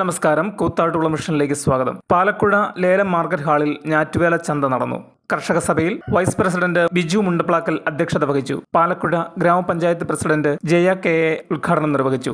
നമസ്കാരം. കൂത്താട്ടുള്ള മിഷനിലേക്ക് സ്വാഗതം. പാലക്കുഴ ലേലം മാർക്കറ്റ് ഹാളിൽ ഞാറ്റുവേല ചന്ത നടന്നു. കർഷക സഭയിൽ വൈസ് പ്രസിഡന്റ് ബിജു മുണ്ടപ്ലാക്കൽ അധ്യക്ഷത വഹിച്ചു. പാലക്കുഴ ഗ്രാമപഞ്ചായത്ത് പ്രസിഡന്റ് ജയ കെ എ ഉദ്ഘാടനം നിർവഹിച്ചു.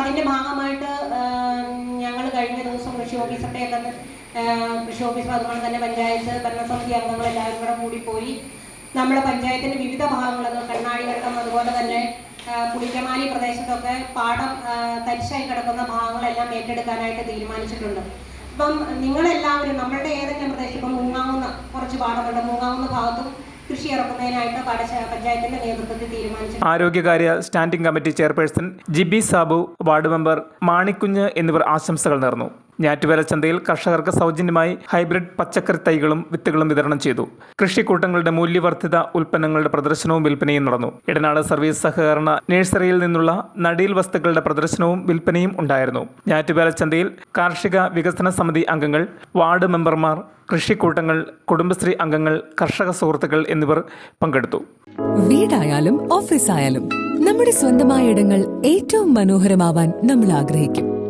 അതിന്റെ ഭാഗമായിട്ട് ഞങ്ങൾ കഴിഞ്ഞ ദിവസം കൃഷി ഓഫീസറുടെയൊക്കെ കൃഷി ഓഫീസർ അതുപോലെ തന്നെ പഞ്ചായത്ത് ഭരണസമിതി അംഗങ്ങൾ എല്ലാവരും കൂടെ കൂടി പോയി നമ്മുടെ പഞ്ചായത്തിന്റെ വിവിധ ഭാഗങ്ങളിൽ കണ്ണാടിവട്ടം അതുപോലെ തന്നെ പുളിക്കമാലി പ്രദേശത്തൊക്കെ പാടം തരിശായി കിടക്കുന്ന ഭാഗങ്ങളെല്ലാം ഏറ്റെടുക്കാനായിട്ട് തീരുമാനിച്ചിട്ടുണ്ട്. ഇപ്പം നിങ്ങളെല്ലാവരും നമ്മളുടെ ഏതെങ്കിലും പ്രദേശം? ഇപ്പം മൂങ്ങാവുന്ന കുറച്ച് പാടമുണ്ട്. മൂങ്ങാവുന്ന ഭാഗത്തും കൃഷി ഇറക്കുന്നതിനായിട്ട് പഞ്ചായത്തിന്റെ നേതൃത്വത്തിൽ തീരുമാനിച്ചു ആരോഗ്യകാര്യ standing committee chairperson Jibi Sabu ward member Manikunju എന്നിവർ ആശംസകൾ നേർന്നു. ഞാറ്റുവേല ചന്തയിൽ കർഷകർക്ക് സൗജന്യമായി ഹൈബ്രിഡ് പച്ചക്കറി തൈകളും വിത്തുകളും വിതരണം ചെയ്തു. കൃഷിക്കൂട്ടങ്ങളുടെ മൂല്യവർദ്ധിത ഉൽപ്പന്നങ്ങളുടെ പ്രദർശനവും വിൽപ്പനയും നടന്നു. ഇടനാട് സർവീസ് സഹകരണ നഴ്സറിയിൽ നിന്നുള്ള നടീൽ വസ്തുക്കളുടെ പ്രദർശനവും വിൽപ്പനയും ഉണ്ടായിരുന്നു. ഞാറ്റുവേല ചന്തയിൽ കാർഷിക വികസന സമിതി അംഗങ്ങൾ വാർഡ് മെമ്പർമാർ കൃഷിക്കൂട്ടങ്ങൾ കുടുംബശ്രീ അംഗങ്ങൾ കർഷക സുഹൃത്തുക്കൾ എന്നിവർ പങ്കെടുത്തു. വീടായാലും ഓഫീസായാലും നമ്മുടെ സ്വന്തമായ ഇടങ്ങൾ ഏറ്റവും മനോഹരമാവാൻ നമ്മൾ ആഗ്രഹിക്കും.